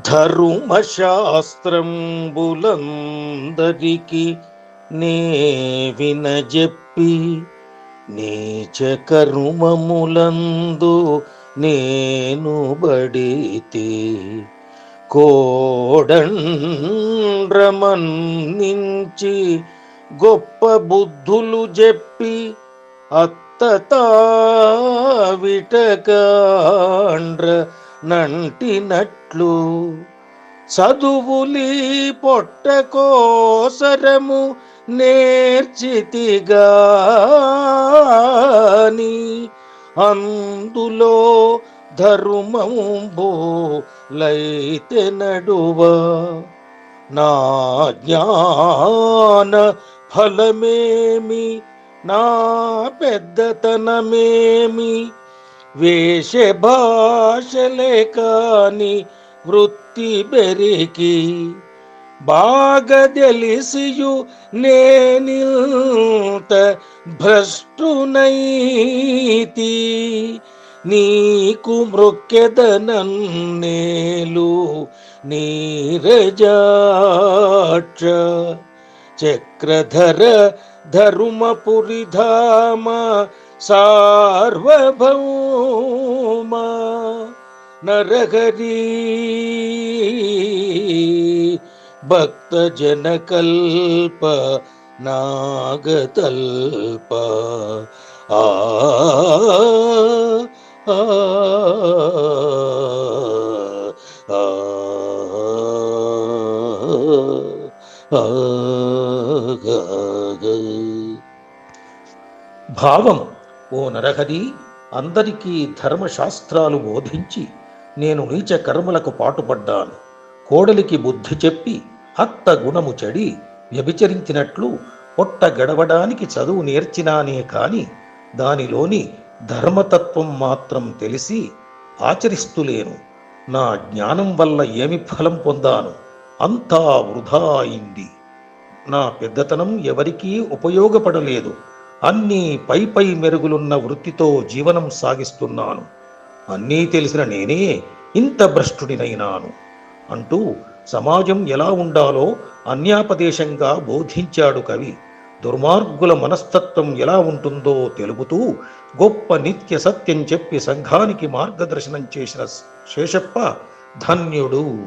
ధర్మశాస్త్రంబులందరికి నే వినజెప్పి నీచ కర్మములందు నేను బడితే కోడండ్రమన్నించి గొప్ప బుద్ధులు చెప్పి అత్తతావిటకాండ్ర నంటినట్లు చదువులి పొట్టకోసరము నేర్చితిగాని అందులో ధర్మంబో లైతే నడువ నా జ్ఞాన ఫలమేమి? నా పెద్దతనమేమి? వేష భాషలే కాని వృత్తి బెరికి బాగా తెలిసియు నేనింత భ్రష్టునైతి నీకు మృక్కెదనన్నేలు నీరజాక్ష చక్రధర ధర్మపురిధామ सार्वभौमा नरहरी भक्तजनकल्प नागतल्प। आ, आ, आ, భావం ఓ నరహరి అందరికీ ధర్మశాస్త్రాలు బోధించి నేను నీచ కర్మలకు పాటుపడ్డాను. కోడలికి బుద్ధి చెప్పి అత్త గుణము చెడి వ్యభిచరించినట్లు పొట్ట గడవడానికి చదువు నేర్చినానే కాని దానిలోని ధర్మతత్వం మాత్రం తెలిసి ఆచరిస్తులేను. నా జ్ఞానం వల్ల ఏమి ఫలం పొందాను? అంతా వృధా అయింది. నా పెద్దతనం ఎవరికీ ఉపయోగపడలేదు. అన్నీ పై పై మెరుగులున్న వృత్తితో జీవనం సాగిస్తున్నాను. అన్నీ తెలిసిన నేనే ఇంత భ్రష్టుడినైనాను. అంటూ సమాజం ఎలా ఉండాలో అన్యాపదేశంగా బోధించాడు కవి. దుర్మార్గుల మనస్తత్వం ఎలా ఉంటుందో తెలుపుతూ గొప్ప నిత్య సత్యం చెప్పి సంఘానికి మార్గదర్శనం చేసిన శేషప్ప ధన్యుడు.